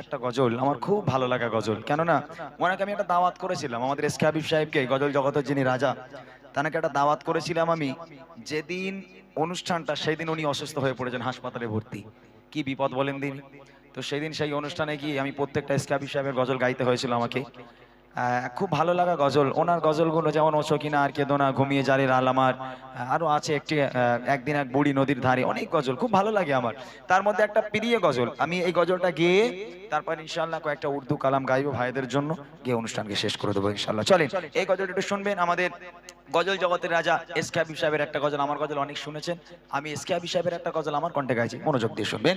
একটা গজল, আমার খুব ভালো লাগা গজল। কেননা, ওনাকে আমি একটা দাওয়াত করেছিলাম, আমাদের এস হাবিব সাহেবকে, গজল জগতের যিনি রাজা তাকে একটা দাওয়াত করেছিলাম আমি, যেদিন অনুষ্ঠানটা সেই দিন উনি অসুস্থ হয়ে পড়েছেন, হাসপাতালে ভর্তি। কি বিপদ বলেন দিন তো সেই দিন সেই অনুষ্ঠানে গিয়ে আমি প্রত্যেকটা এস হাবিব সাহেবের গজল গাইতে হয়েছিল আমাকে। খুব ভালো লাগা গজল। ওনার গজলগুলো যেমন ও সকিনা আর কেদোনা ঘুমিয়ে জারে রাল আমার। আহ, আরও আছে একটি একদিন এক বুড়ি নদীর ধারে। অনেক গজল খুব ভালো লাগে আমার। তার মধ্যে একটা প্রিয় গজল আমি এই গজলটা গেয়ে তারপর ইনশাল্লাহ কয়েকটা উর্দু কালাম গাইব ভাইদের জন্য গিয়ে অনুষ্ঠানকে শেষ করে দেবো ইনশাল্লাহ চলেন এই গজলটা একটু শুনবেন। আমাদের গজল জগতের রাজা এস কে হাবিব সাহেবের একটা গজল আমার গজল অনেক শুনেছেন। আমি এস কে হাবিব সাহেবের একটা গজল আমার কণ্ঠে গাইছি মনোযোগ দিয়ে শুনবেন।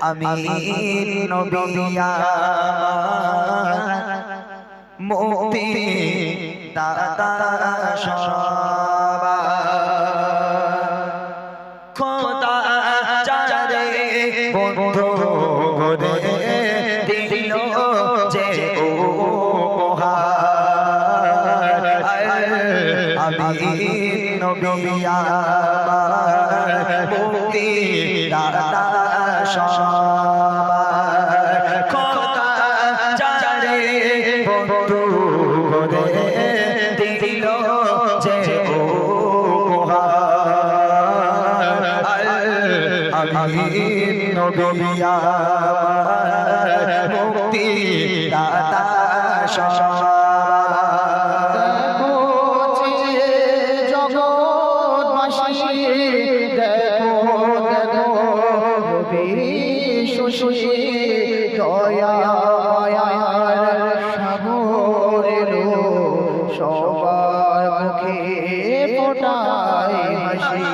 আমি নবিয়া মুক্তি দাতা সবা খোদা চারে বন্ধু গোরে দিল যে উপহার আমি নবিয়া মুক্তি দাতা সবার খোদা চারে বন্ধু দিল যে আমি নবিয়া মুক্তি দাতা দেখো রবি শশী দয়া সাগরের সবার মুখে ফোটায় হাসি।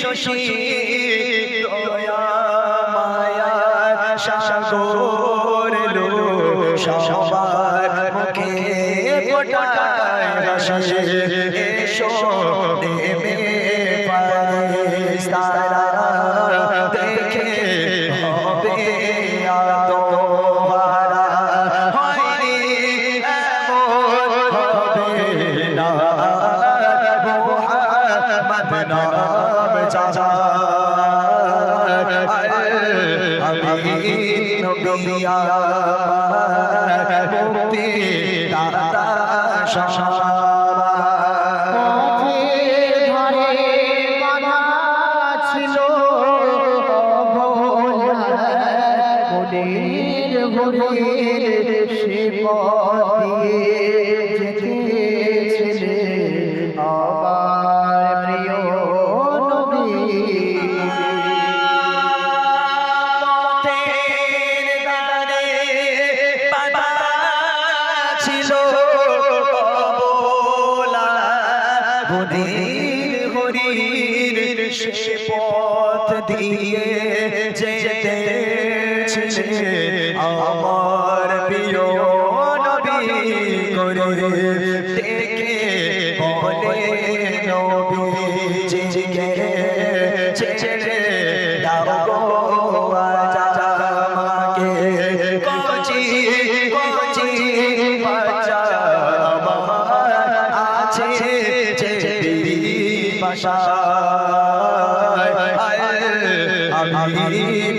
শশী দয়া মায়া সাগর। সবার মুখে ফোটায় হাসি এসো নেমে ফারিস্তারা দেখে হবে আতোহারা হয়নি এমন নবিয়া মুক্তি দাতা বলির হরির সে পথ বনের হরির সে পথ দিয়ে যেতে আমার প্রিয় নবী করে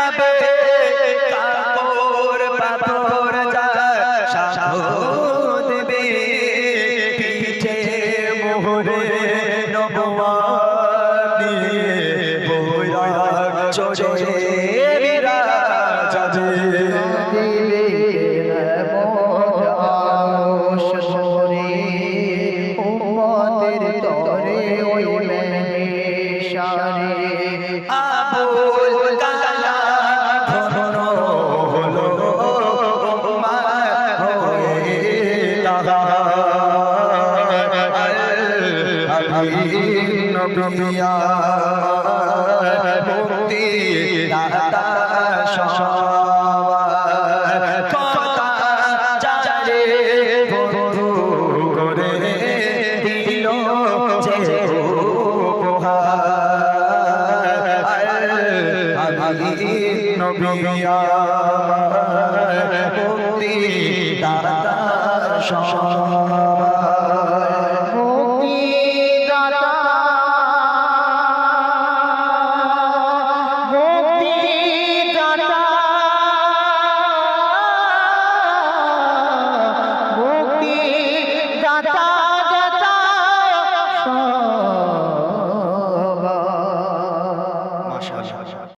পাবে কাপড় পাথর যা সাহো দেবে। পিঠে মোহরে নবমানি বৈরাগ চোরে বিরাজাবে দিবে এমন নবিয়া মুক্তি দাতা সবার কথা চারে বন্ধু করে দিল যে উপহার। আমি নবিয়া